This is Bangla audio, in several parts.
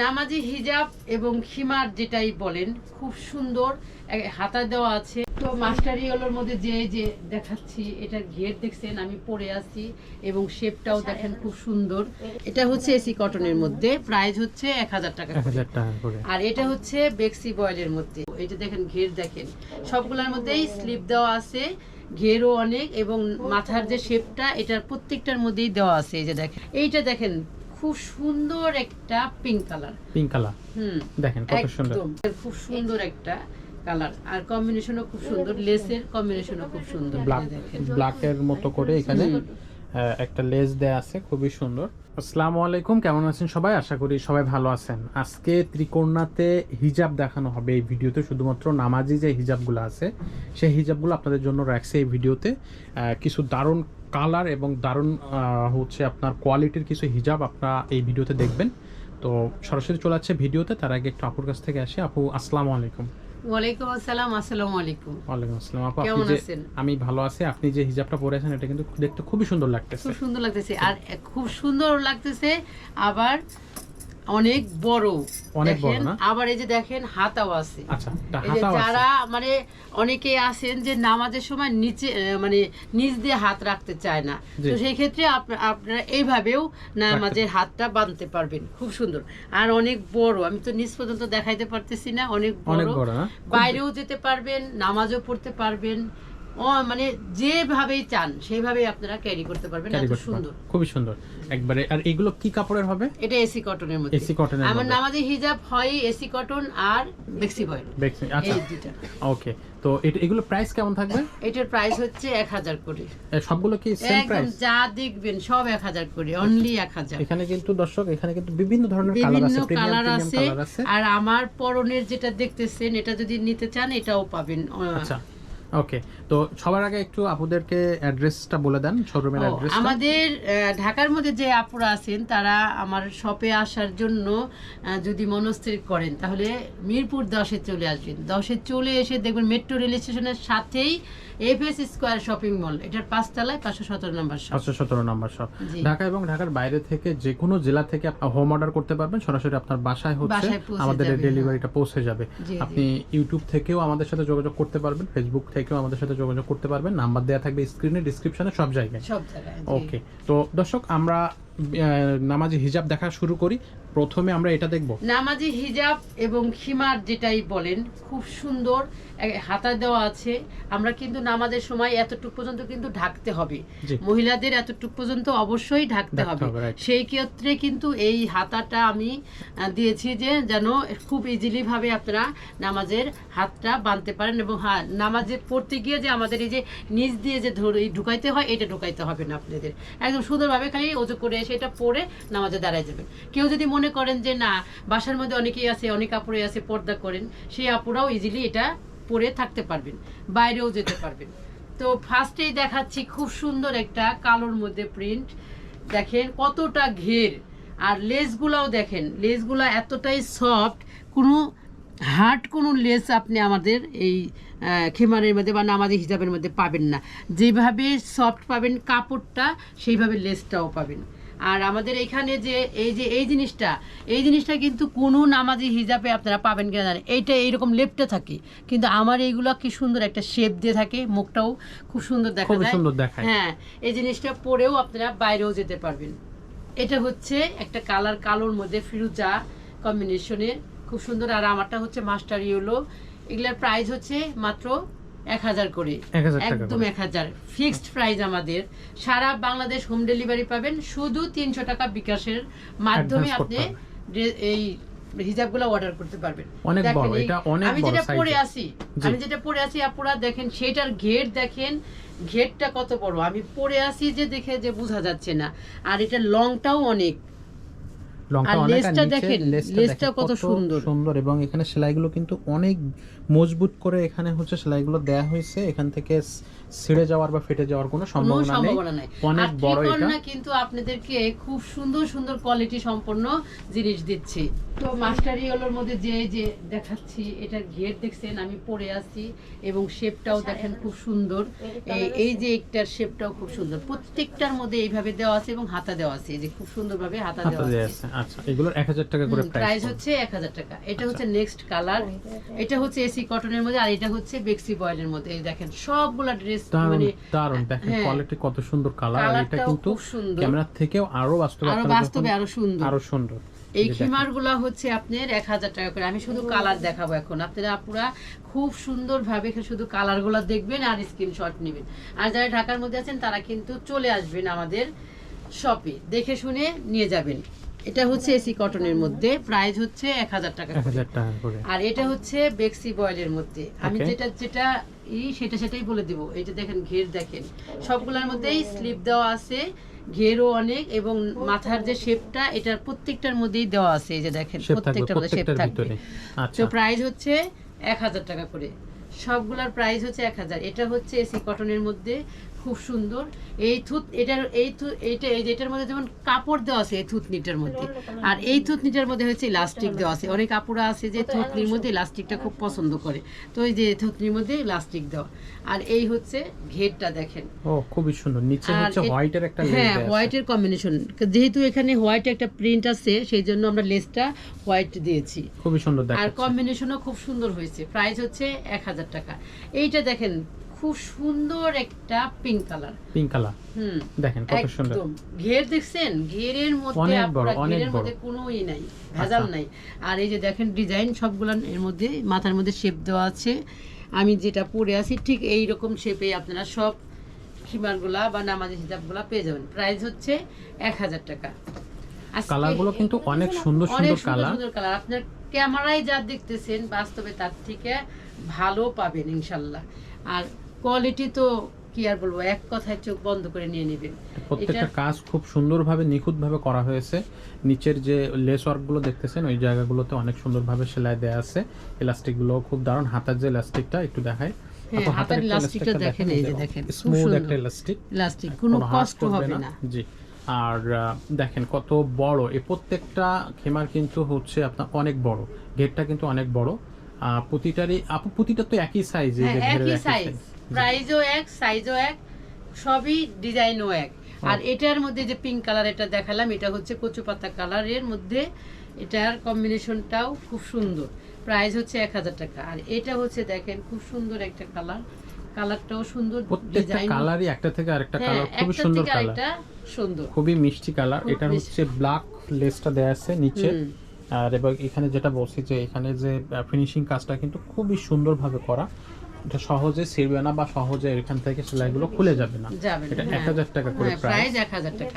নামাজি হিজাব এবং খিমার যেটাই বলেন খুব সুন্দর হাতা দেওয়া আছে। তো মাস্টার ইয়েলোর মধ্যে যে যে দেখাচ্ছি এটার ঘের দেখছেন আমি পরে আছি এবং শেপটাও দেখেন খুব সুন্দর। এটা হচ্ছে এসি কটনের মধ্যে প্রাইস হচ্ছে এক হাজার টাকা আর এটা হচ্ছে বেক্সি বয়েলের মধ্যে। এটা দেখেন ঘের দেখেন। সবগুলোর মধ্যেই স্লিপ দেওয়া আছে ঘেরও অনেক এবং মাথার যে শেপটা এটার প্রত্যেকটার মধ্যেই দেওয়া আছে এই যে দেখেন। এইটা দেখেন খুব সুন্দর একটা pink colour pink colour hmm দেখেন কত সুন্দর। খুব সুন্দর একটা কালার আর কম্বিনেশনও খুব সুন্দর লেসের কম্বিনেশনও খুব সুন্দর। ব্ল্যাক ব্ল্যাকের মতো করে এখানে একটা লেস দেয়া আছে খুবই সুন্দর। আসসালামু আলাইকুম কেমন আছেন সবাই? আশা করি সবাই ভালো আছেন। আজকে ত্রিকোণাতে হিজাব দেখানো হবে এই ভিডিওতে শুধুমাত্র নামাজি যে হিজাবগুলো আছে সেই হিজাবগুলো আপনাদের জন্য রাখছে এই ভিডিওতে। আহ, কিছু দারুণ কালার এবং দারুণ হচ্ছে আপনার কোয়ালিটির কিছু হিজাব আপনারা এই ভিডিওতে দেখবেন। তো সরাসরি চলে যাচ্ছে ভিডিওতে তার আগে একটু আপুর কাছ থেকে আসি। আপু আসসালামু আলাইকুম। ওয়ালাইকুম আসসালাম আসসালামু আলাইকুম। ওয়ালাইকুম আসসালাম। আপু কেমন আছেন? আমি ভালো আছি আপনি যে হিজাবটা পরে আছেন এটা কিন্তু দেখতে খুবই সুন্দর লাগতেছে। খুব সুন্দর লাগতেছে। আর খুব সুন্দর লাগতেছে আবার অনেক বড়। অনেক বড় না? আবার এই যে দেখেন হাতাও আছে। আচ্ছা হাতাও আছে। যারা মানে অনেকে আছেন যে নামাজের সময় নিচে মানে নিচ দিয়ে হাত রাখতে চায় না। তো সেই ক্ষেত্রে আপনারা এইভাবেও নামাজের হাতটা বাঁধতে পারবেন। খুব সুন্দর। আর অনেক বড় আমি তো নিচ পর্যন্ত দেখাইতে পারতেছি না অনেক বড়। বড় বাইরেও যেতে পারবেন নামাজও পড়তে পারবেন। মানে যেভাবেই চান সেইভাবেই আপনারা ক্যারি করতে পারবেন এত সুন্দর। খুবই সুন্দর। একবারে আর এগুলো কি কাপড়ের হবে? এটা এসি কটনের মধ্যে। এসি কটনের আমার নামাজে হিজাব হয় এসি কটন আর বেক্সি বয়েল দেখছি আচ্ছা। ওকে তো এটা এগুলো প্রাইস কেমন থাকবে? এটার প্রাইস হচ্ছে এক হাজার করে। এ, সবগুলো কি সেম একদম যা দেখবেন সব এক হাজার করে অনলি এক হাজার। এখানে কিন্তু দর্শক এখানে কিন্তু বিভিন্ন ধরনের কালার আছে কালার আছে আর আমার পরনের যেটা দেখতেছেন এটা যদি নিতে চান এটাও পাবেন আচ্ছা। ওকে তো সবার আগে একটু আপুদেরকে অ্যাড্রেসটা বলে দেন শোরুমের অ্যাড্রেস আমাদের ঢাকার মধ্যে যে আপুরা আছেন তারা আমার শপে আসার জন্য যদি মনস্থির করেন তাহলে মিরপুর দশে চলে আসবেন। দশে চলে এসে দেখবেন মেট্রো রেল স্টেশনের সাথেই এফএস স্কোয়ার শপিং মল এটার পাঁচতলায় পাঁচশো সতেরো নম্বর শপ পাঁচশো সতেরো নম্বর জি। ঢাকা এবং ঢাকার বাইরে থেকে যে কোনো জেলা থেকে হোম অর্ডার করতে পারবেন সরাসরি আপনার বাসায় হচ্ছে আমাদের ডেলিভারিটা পৌঁছে যাবে। আপনি ইউটিউব থেকেও আমাদের সাথে যোগাযোগ করতে পারবেন ফেসবুক থেকেও আমাদের সাথে যোগাযোগ করতে পারবেন। নাম্বার দেওয়া থাকবে স্ক্রিনে ডিসক্রিপশনে সব জায়গায়। সব জায়গায় ওকে তো দর্শক আমরা নামাজি হিজাব দেখা শুরু করি প্রথমে আমরা এটা দেখব। নামাজি হিজাব এবং খিমার যেটাই বলেন খুব সুন্দর হাতা দেওয়া আছে। আমরা কিন্তু নামাজের সময় এতটুকু পর্যন্ত কিন্তু ঢাকতে হবে। মহিলাদের এতটুকু পর্যন্ত অবশ্যই ঢাকতে হবে। সেই ক্ষেত্রে কিন্তু এই হাতাটা আমি দিয়েছি যে যেন খুব ইজিলি ভাবে আপনারা নামাজের হাতটা বাঁধতে পারেন এবং হ্যাঁ নামাজে পড়তে গিয়ে যে আমাদের এই যে নিচ দিয়ে যে ধরে ঢুকাইতে হয় এটা ঢুকাইতে হবে না আপনাদের। একদম সুন্দরভাবে খালি অজু করে এসে এটা পরে নামাজে দাঁড়ায় যাবেন। কেউ যদি মনে করেন যে, না, বাসার মধ্যে অনেকেই আছে, অনেক আপুরে আছে, পর্দা করেন, সেই আপুরাও ইজিলি এটা পরে থাকতে পারবেন, বাইরেও যেতে পারবেন। তো ফার্স্টেই দেখাচ্ছি খুব সুন্দর একটা কালোর মধ্যে প্রিন্ট দেখেন কতটা ঘের। আর লেসগুলাও দেখেন লেসগুলা এতটাই সফট কোনো হার্ড কোনো লেস আপনি আমাদের এই খেমারের মধ্যে বা নামাজি হিসাবের মধ্যে পাবেন না। যেভাবে সফট পাবেন কাপড়টা, সেইভাবে লেসটাও পাবেন। আর আমাদের এখানে যে এই যে এই জিনিসটা এই জিনিসটা কিন্তু কোনো নামাজি হিজাবে আপনারা পাবেন কিনা জানেন এইটা এইরকম লেপটে থাকে। কিন্তু আমার এইগুলো কি সুন্দর একটা শেপ দিয়ে থাকে মুখটাও খুব সুন্দর দেখা যায়। সুন্দর দেখায়। হ্যাঁ এই জিনিসটা পরেও আপনারা বাইরেও যেতে পারবেন। এটা হচ্ছে একটা কালার কালোর মধ্যে ফিরুজা কম্বিনেশনের খুব সুন্দর। আর আমারটা হচ্ছে মাস্টার ইয়েলো এগুলার প্রাইস হচ্ছে মাত্র এক হাজার করে। একদম এক হাজার। ফিক্সড প্রাইস আমাদের। সারা বাংলাদেশ হোম ডেলিভারি পাবেন। শুধু তিনশো টাকা বিকাশের মাধ্যমে আপনি এই হিজাবগুলো অর্ডার করতে পারবেন। অনেক দেখেন, বড়, এটা অনেক আমি যেটা পরে আমি যেটা পরে আছি আপুরা দেখেন সেটার ঘের দেখেন ঘেরটা কত বড়। আমি পরে আছি যে দেখে যে বোঝা যাচ্ছে না। আর এটা লংটাও অনেক। লঙ্কা আর অনেক আর লেসটা নিচে দেখেন, লেসটা লেসটা কত সুন্দর। সুন্দর এবং এখানে সেলাইগুলো কিন্তু অনেক মজবুত করে এখানে হচ্ছে সেলাইগুলো দেয়া হয়েছে। এখান থেকে ছিঁড়ে যাওয়ার বা ফেটে যাওয়ার কোনো কোনো সম্ভাবনা নেই। অনেক বড় এটা। কিন্তু আপনাদেরকে খুব সুন্দর সুন্দর কোয়ালিটি সম্পন্ন জিনিস দিচ্ছি। তো মাস্টার মধ্যে যে যে দেখাচ্ছি এটার ঘের দেখছেন আমি পরে আছি এবং শেপটাও দেখেন খুব সুন্দর। এই যে একটার শেপটাও খুব সুন্দর। প্রত্যেকটার মধ্যে এইভাবে দেওয়া আছে এবং হাতা দেওয়া আছে। এই যে খুব সুন্দরভাবে হাতা হাতা দেওয়া আছে আচ্ছা এগুলোর এক হাজার টাকা করে প্রাইস হচ্ছে এক হাজার টাকা। এটা হচ্ছে নেক্সট কালার এটা হচ্ছে এসি কটনের মধ্যে আর এটা হচ্ছে বেক্সি বয়েলের মধ্যে। এই দেখেন সবগুলা ড্রেস মানে দারুণ দেখেন হ্যাঁ। কোয়ালিটি কত সুন্দর কালার আর এটা কিন্তু ক্যামেরার থেকেও আরও বাস্তবে আরও বাস্তবে আরও সুন্দর। আরও সুন্দর। এই খিমারগুলা হচ্ছে আপনার এক হাজার টাকা করে। আমি শুধু কালার দেখাবো এখন। আপনারা পুরা খুব সুন্দর ভাবে শুধু কালারগুলা দেখবেন আর স্ক্রিনশট নেবেন। আর যারা ঢাকার মধ্যে আছেন তারা কিন্তু চলে আসবেন আমাদের শপে দেখে শুনে নিয়ে যাবেন। এটা হচ্ছে এসি কটনের মধ্যে। প্রাইস হচ্ছে এক হাজার টাকা টাকা করে। আর এটা হচ্ছে বেক্সি বয়েলের মধ্যে। আমি যেটা যেটা ই সেটা সেটাই বলে দিব। যে দেখেন ঘের দেখেন। সবগুলোর মধ্যেই স্লিপ দেওয়া আছে। ঘেরও অনেক এবং মাথার যে শেপটা এটার প্রত্যেকটার মধ্যেই দেওয়া আছে। এই যে দেখেন প্রত্যেকটার মধ্যে শেপ থাকবে। তো আচ্ছা। প্রাইস হচ্ছে এক হাজার টাকা করে। সবগুলোর প্রাইস হচ্ছে এক হাজার। এটা হচ্ছে এসি কটনের মধ্যে। খুব সুন্দর। এই থুত এটার এই এইটা এই যেটার মধ্যে যেমন কাপড় দেওয়া আছে এই থুতনিটার মধ্যে। আর এই থুতনিটার মধ্যে হচ্ছে ইলাস্টিক দেওয়া আছে। অনেক কাপড় আছে যে থুতনির মধ্যে ইলাস্টিকটা খুব পছন্দ করে। তো এই যে থুতনির মধ্যে ইলাস্টিক দেওয়া। আর এই হচ্ছে ঘেরটা দেখেন। ও খুবই সুন্দর। নিচে হচ্ছে হোয়াইটের একটা হ্যাঁ। হোয়াইটের কম্বিনেশন। যেহেতু এখানে হোয়াইট একটা প্রিন্ট আছে সেই জন্য আমরা লেসটা হোয়াইট দিয়েছি। খুবই সুন্দর আর কম্বিনেশনও খুব সুন্দর হয়েছে। প্রাইস হচ্ছে এক হাজার টাকা। এইটা দেখেন খুব সুন্দর একটা pink colour pink colour hmm. দেখেন কত সুন্দর। ঘের দেখছেন? ঘেরের মধ্যে আপনারা ঘেরের। মধ্যে কোনো ই নাই ভেজাল আচ্ছা। নাই। আর এই যে দেখেন ডিজাইন সবগুলা এর মধ্যে মাথার মধ্যে শেপ দেওয়া আছে। আমি যেটা পরে আছি ঠিক এই রকম শেপে আপনারা সব খিমারগুলা বা নামাজি হিজাবগুলা পেয়ে যাবেন। প্রাইস হচ্ছে এক হাজার টাকা। কালারগুলো কিন্তু অনেক সুন্দর অনেক সুন্দর সুন্দর কালার সুন্দর কালার আপনার ক্যামেরায় যা দেখতেছেন বাস্তবে তার থেকে ভালো পাবেন ইনশাল্লাহ। আর কোয়ালিটি তো কি আর বলব এক কথায় চোখ বন্ধ করে নিয়ে নেবেন প্রত্যেকটা কাজ খুব সুন্দরভাবে নিখুঁতভাবে করা হয়েছে। নিচের যে লেস ওয়ার্কগুলো দেখতেছেন ওই জায়গাগুলোতে অনেক সুন্দরভাবে সেলাই দেয়া আছে। ইলাস্টিকগুলো খুব দারুণ। হাতার যে ইলাস্টিকটা একটু দেখায় হ্যাঁ, হাতার ইলাস্টিকটা দেখেন, এই যে দেখেন, স্মুথ একটা ইলাস্টিক প্লাস্টিক কোনো কোনো কষ্ট হবে না। জি। আর দেখেন কত বড় এই প্রত্যেকটা খেমার কিন্তু হচ্ছে আপনার অনেক বড়। গেটটা কিন্তু অনেক বড়। প্রতিটারই আপু প্রতিটা তো একই সাইজ একই সাইজ প্রাইসও এক সাইজও এক সবই ডিজাইনও এক। আর এটার মধ্যে যে পিঙ্ক কালার এটা দেখালাম এটা হচ্ছে কচু পাতা কালারের মধ্যে এটার কম্বিনেশনটাও খুব সুন্দর। প্রাইস হচ্ছে এক হাজার টাকা। আর এটা হচ্ছে দেখেন খুব সুন্দর একটা কালার কালারটাও সুন্দর প্রত্যেকটা কালারই একটা থেকে আরেকটা হ্যাঁ কালার খুবই একটা সুন্দর কালার সুন্দর। খুবই মিষ্টি কালার খুব এটার। হচ্ছে ব্ল্যাক লেসটা দেয়া আছে নিচে। আর এবং এখানে যেটা বলছি যে এখানে যে ফিনিশিং কাজটা কিন্তু খুবই সুন্দরভাবে করা। এটা সহজে ছিড়বে না বা সহজে এখান থেকে সেলাইগুলো খুলে যাবে না। এটা হ্যাঁ। এক হাজার টাকা করে হ্যাঁ, প্রাইস। এক হাজার টাকা।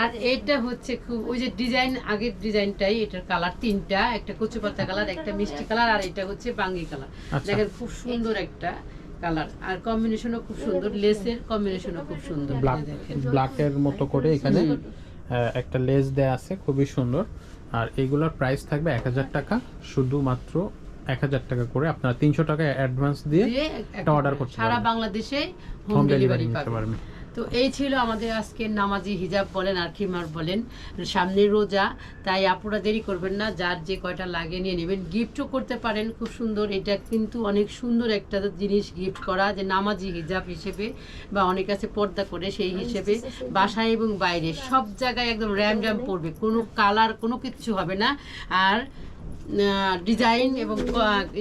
আর এটা হচ্ছে খুব ওই যে ডিজাইন আগের ডিজাইনটাই এটার কালার তিনটা একটা কচু পাতা কালার একটা মিষ্টি কালার আর এটা হচ্ছে বাঙ্গি কালার। আচ্ছা। দেখেন খুব সুন্দর একটা কালার। আর কম্বিনেশনও খুব সুন্দর লেসের কম্বিনেশনও খুব সুন্দর। ব্ল্যাক এই ব্ল্যাকের মতো করে এখানে আহ, একটা লেস দেয়া আছে খুবই সুন্দর। আর এগুলোর প্রাইস থাকবে এক হাজার টাকা শুধুমাত্র এক হাজার টাকা করে আপনারা তিনশো টাকা অ্যাডভান্স দিয়ে একটা order করতে সারা বাংলাদেশে হোম ডেলিভারি নিতে পারবেন। তো এই ছিল আমাদের আজকে নামাজি হিজাব বলেন আর খিমার বলেন। সামনে রোজা তাই আপুরা দেরি করবেন না যার যে কয়টা লাগে নিয়ে নেবেন। গিফটও করতে পারেন খুব সুন্দর। এটা কিন্তু অনেক সুন্দর একটা জিনিস গিফট করা যে নামাজি হিজাব হিসেবে বা অনেক আছে পর্দা করে সেই হিসেবে বাসায় এবং বাইরে। সব জায়গায় একদম র্যাম র্যাম পড়বে কোনো কালার কোনো কিচ্ছু হবে না। আর ডিজাইন এবং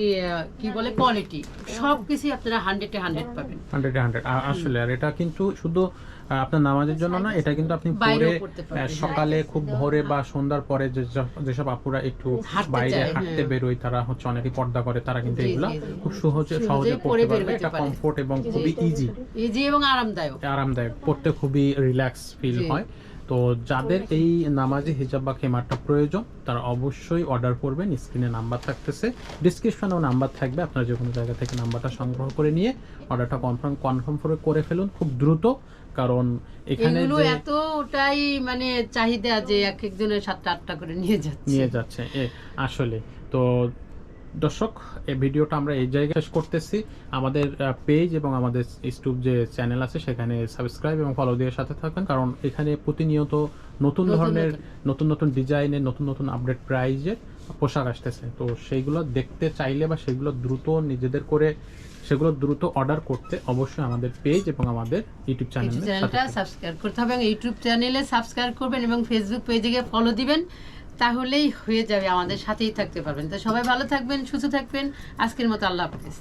ইয়ে, কি বলে কোয়ালিটি সব কিছুই আপনারা হান্ড্রেডে হান্ড্রেড পাবেন। হান্ড্রেড হান্ড্রেড আসলে আর এটা কিন্তু শুধু আপনার নামাজের জন্য না এটা কিন্তু আপনি পরে সকালে খুব ভোরে বা সন্ধ্যার পরে যেসব আপুরা একটু বাইরে হাঁটতে হ্যাঁ। বেরোয় তারা হচ্ছে অনেকে পর্দা করে তারা কিন্তু এগুলা। খুব সহজে সহজে পড়তে পারবে। এটা কমফোর্ট এবং খুবই ইজি ইজি এবং আরামদায়ক। আরামদায়ক। পড়তে খুবই রিল্যাক্স ফিল হয়। তো যাদের এই নামাজি হিজাব বা খেমারটা প্রয়োজন তারা অবশ্যই অর্ডার করবেন। স্ক্রিনে নাম্বার থাকতেছে। ডিসক্রিপশনেও নাম্বার থাকবে। আপনারা যে কোনো জায়গা থেকে নাম্বারটা সংগ্রহ করে নিয়ে অর্ডারটা কনফার্ম কনফার্ম করে করে ফেলুন খুব দ্রুত। কারণ এখানে এগুলো এতটাই মানে চাহিদা যে এক একজনের সাতটা আটটা করে নিয়ে যাচ্ছে। নিয়ে যাচ্ছে আসলে। তো দর্শক এই ভিডিওটা আমরা এই জায়গায় শেষ করতেছি। আমাদের পেজ এবং আমাদের ইউটিউব যে চ্যানেল আছে সেখানে সাবস্ক্রাইব এবং ফলো দিয়ে সাথে থাকবেন। কারণ এখানে প্রতিনিয়ত নতুন ধরনের নতুন। নতুন ডিজাইনের নতুন নতুন আপডেট প্রাইজের পোশাক আসতেছে। তো সেইগুলো দেখতে চাইলে বা সেগুলো দ্রুত নিজেদের করে সেগুলো দ্রুত অর্ডার করতে অবশ্যই আমাদের পেজ এবং আমাদের ইউটিউব চ্যানেলে চ্যানেলটা সাবস্ক্রাইব করতে হবে এবং ইউটিউব চ্যানেলে সাবস্ক্রাইব করবেন এবং ফেসবুক পেজে গিয়ে ফলো দিবেন। তাহলেই হয়ে যাবে, আমাদের সাথেই থাকতে পারবেন। তো সবাই ভালো থাকবেন, সুস্থ থাকবেন। আজকের মতো আল্লাহ হাফিজ।